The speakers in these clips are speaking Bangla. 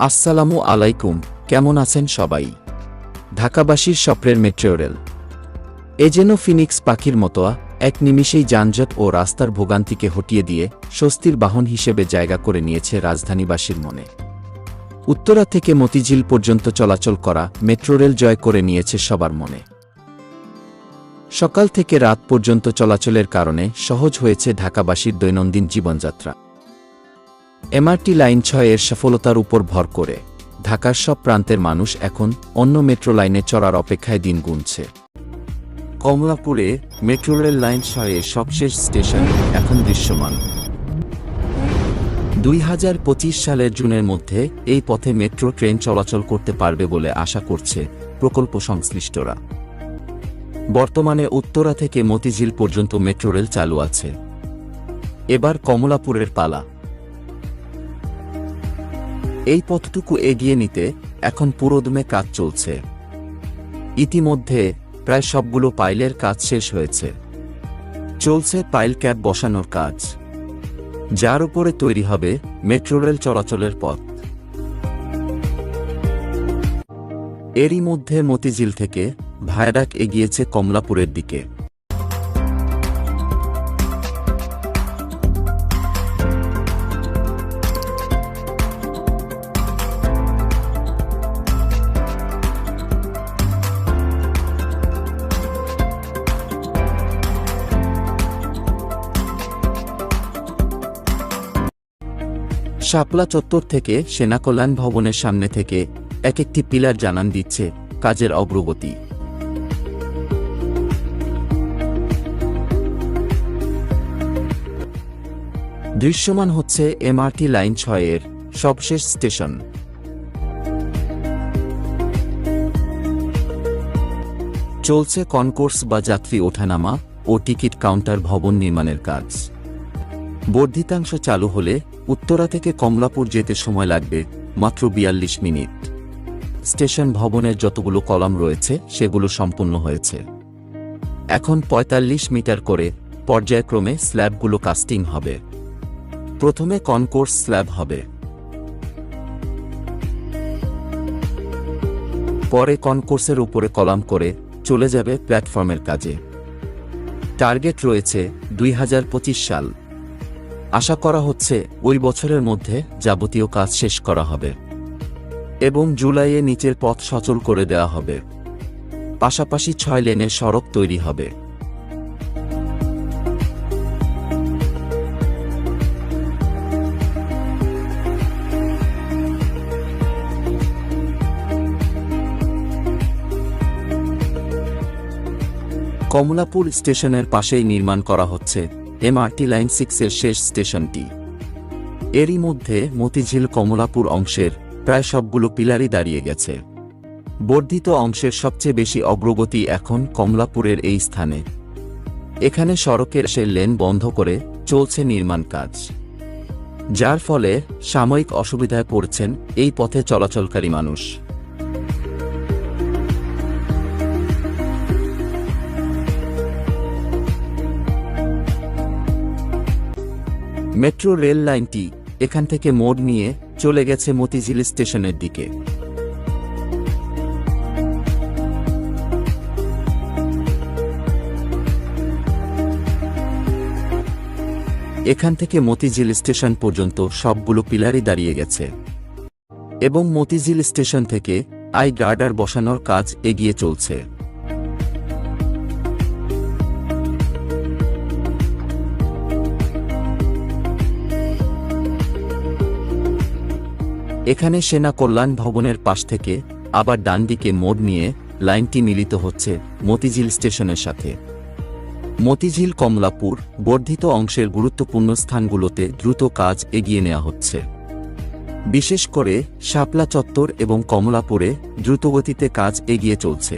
আসসালামু আলাইকুম, কেমন আছেন সবাই? ঢাকাবাসীর স্বপ্নের মেট্রো রেল এ যেন ফিনিক্স পাখির মতো এক নিমিষেই যানজট ও রাস্তার ভোগান্তিকে হটিয়ে দিয়ে স্বস্তির বাহন হিসেবে জায়গা করে নিয়েছে রাজধানীবাসীর মনে। উত্তরা থেকে মতিঝিল পর্যন্ত চলাচল করা মেট্রো রেল জয় করে নিয়েছে সবার মনে। সকাল থেকে রাত পর্যন্ত চলাচলের কারণে সহজ হয়েছে ঢাকাবাসীর দৈনন্দিন জীবনযাত্রা। এমআরটি লাইন ছয় এর সফলতার উপর ভর করে। ঢাকার সব প্রান্তের মানুষ এখন অন্য মেট্রো লাইনে চড়ার অপেক্ষায় দিন গুনছে। কমলাপুরে মেট্রো রেল লাইন ছয়ের সবশেষ স্টেশন এখন দৃশ্যমান। দুই হাজার পঁচিশ সালের জুনের মধ্যে এই পথে মেট্রো ট্রেন চলাচল করতে পারবে বলে আশা করছে প্রকল্প সংশ্লিষ্টরা। বর্তমানে উত্তরা থেকে মতিঝিল পর্যন্ত মেট্রো রেল চালু আছে। এবার কমলাপুরের পালা। এই পথটুকু এগিয়ে নিতে এখন পুরোদমে কাজ চলছে। ইতিমধ্যে প্রায় সবগুলো পাইলের কাজ শেষ হয়েছে। চলছে পাইল ক্যাব বসানোর কাজ। যার উপরে তৈরি হবে মেট্রো রেল চলাচলের পথ। এরই মধ্যে মতিঝিল থেকে ভায়াডাক এগিয়েছে কমলাপুরের দিকে। শাপলা চত্বর থেকে সেনা কল্যাণ ভবনের সামনে থেকে এক একটি পিলার জানান দিচ্ছে কাজের অগ্রগতি। দৃশ্যমান হচ্ছে এমআরটি লাইন ছয়ের সবশেষ স্টেশন। চলছে কনকোর্স বা যাত্রী ওঠানামা ও টিকিট কাউন্টার ভবন নির্মাণের কাজ। বর্ধিতাংশ চালু হলে উত্তরা থেকে কমলাপুর যেতে সময় লাগবে মাত্র বিয়াল্লিশ মিনিট। স্টেশন ভবনের যতগুলো কলাম রয়েছে, সেগুলো সম্পূর্ণ হয়েছে। এখন ৪৫ মিটার করে পর্যায়ক্রমে স্ল্যাবগুলো কাস্টিং হবে। প্রথমে কনকোর্স স্ল্যাব হবে। পরে কনকোর্সের উপরে কলাম করে চলে যাবে প্ল্যাটফর্মের কাজে। টার্গেট রয়েছে দুই হাজার পঁচিশ সাল। আশা করা হচ্ছে ওই বছরের মধ্যে যাবতীয় কাজ শেষ করা হবে এবং জুলাইয়ে নিচের পথ সচল করে দেওয়া হবে। পাশাপাশি ছয় লেনের সড়ক তৈরি হবে। কমলাপুর স্টেশনের পাশেই নির্মাণ করা হচ্ছে এমআরটি লাইন সিক্সের শেষ স্টেশনটি। এরই মধ্যে মতিঝিল কমলাপুর অংশের প্রায় সবগুলো পিলারই দাঁড়িয়ে গেছে। বর্ধিত অংশের সবচেয়ে বেশি অগ্রগতি এখন কমলাপুরের এই স্থানে। এখানে সড়কের সে লেন বন্ধ করে চলছে নির্মাণ কাজ। যার ফলে সাময়িক অসুবিধায় পড়ছেন এই পথে চলাচলকারী মানুষ। মেট্রো রেল লাইনটি এখান থেকে মোড় নিয়ে চলে গেছে মতিঝিল স্টেশনের দিকে। এখান থেকে মতিঝিল স্টেশন পর্যন্ত সবগুলো পিলারই দাঁড়িয়ে গেছে। এবং মতিঝিল স্টেশন থেকে আই গার্ডার বসানোর কাজ এগিয়ে চলছে। এখানে সেনা কল্যাণ ভবনের পাশ থেকে আবার ডান দিকে মোড় নিয়ে লাইনটি মিলিত হচ্ছে মতিঝিল স্টেশনের সাথে। মতিঝিল কমলাপুর বর্ধিত অংশের গুরুত্বপূর্ণ স্থানগুলোতে দ্রুত কাজ এগিয়ে নেওয়া হচ্ছে। বিশেষ করে শাপলা চত্বর এবং কমলাপুরে দ্রুতগতিতে কাজ এগিয়ে চলছে।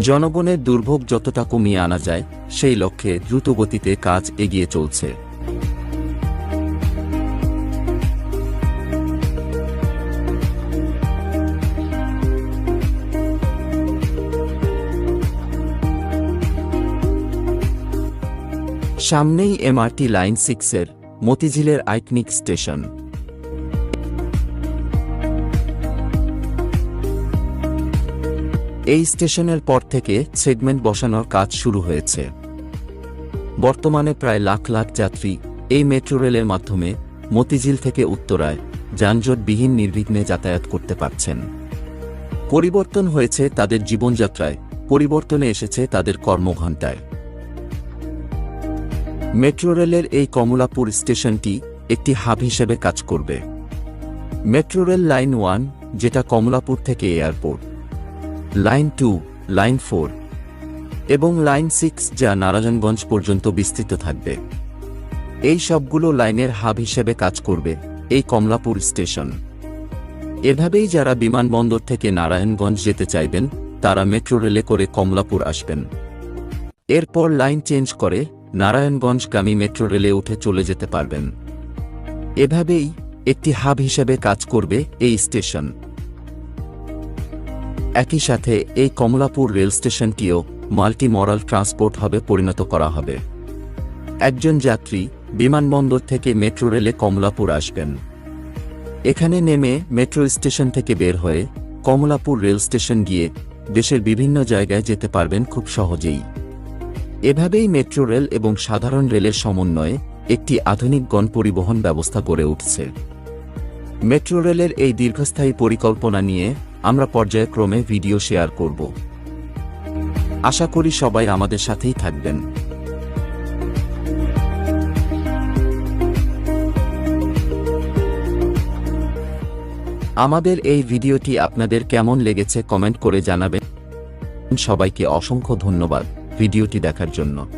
জনগণের দুর্ভোগ যতটা কমিয়ে আনা যায়, সেই লক্ষ্যে দ্রুতগতিতে কাজ এগিয়ে চলছে। সামনেই এমআরটি লাইন সিক্সের মতিঝিলের আইকনিক স্টেশন। এই স্টেশনের পর থেকে সেগমেন্ট বসানোর কাজ শুরু হয়েছে। বর্তমানে প্রায় লাখ লাখ যাত্রী এই মেট্রো রেলের মাধ্যমে মতিঝিল থেকে উত্তরায় যানজটবিহীন নির্বিঘ্নে যাতায়াত করতে পারছেন। পরিবর্তন হয়েছে তাদের জীবনযাত্রায়, পরিবর্তনে এসেছে তাদের কর্মঘণ্টায়। মেট্রো রেলের এই কমলাপুর স্টেশনটি একটি হাব হিসেবে কাজ করবে। মেট্রো রেল লাইন ওয়ান, যেটা কমলাপুর থেকে airport. Line two, line four এবং লাইন সিক্স, যা নারায়ণগঞ্জ পর্যন্ত বিস্তৃত থাকবে। এই সবগুলো লাইনের হাব হিসেবে কাজ করবে এই কমলাপুর স্টেশন। এভাবেই যারা বিমানবন্দর থেকে নারায়ণগঞ্জ যেতে চাইবেন, তারা মেট্রো রেলে করে কমলাপুর আসবেন। এরপর লাইন চেঞ্জ করে নারায়ণগঞ্জগামী মেট্রো রেলে উঠে চলে যেতে পারবেন। এভাবেই একটি হাব হিসেবে কাজ করবে এই স্টেশন। একই সাথে এই কমলাপুর রেল স্টেশনটিও মাল্টি মরাল ট্রান্সপোর্ট হবে পরিণত করা হবে। একজন যাত্রী বিমানবন্দর থেকে মেট্রো রেলে কমলাপুর আসবেন। এখানে নেমে মেট্রো স্টেশন থেকে বের হয়ে কমলাপুর রেল স্টেশন গিয়ে দেশের বিভিন্ন জায়গায় যেতে পারবেন খুব সহজেই। এভাবেই মেট্রো রেল এবং সাধারণ রেলের সমন্বয়ে একটি আধুনিক গণপরিবহন ব্যবস্থা গড়ে উঠছে। মেট্রো রেলের এই দীর্ঘস্থায়ী পরিকল্পনা নিয়ে আমরা পর্যায়ক্রমে ভিডিও শেয়ার করব। আশা করি সবাই আমাদের সাথেই থাকবেন। আমাদের এই ভিডিওটি আপনাদের কেমন লেগেছে কমেন্ট করে জানাবেন। সবাইকে অসংখ্য ধন্যবাদ। ভিডিওটি দেখার জন্য।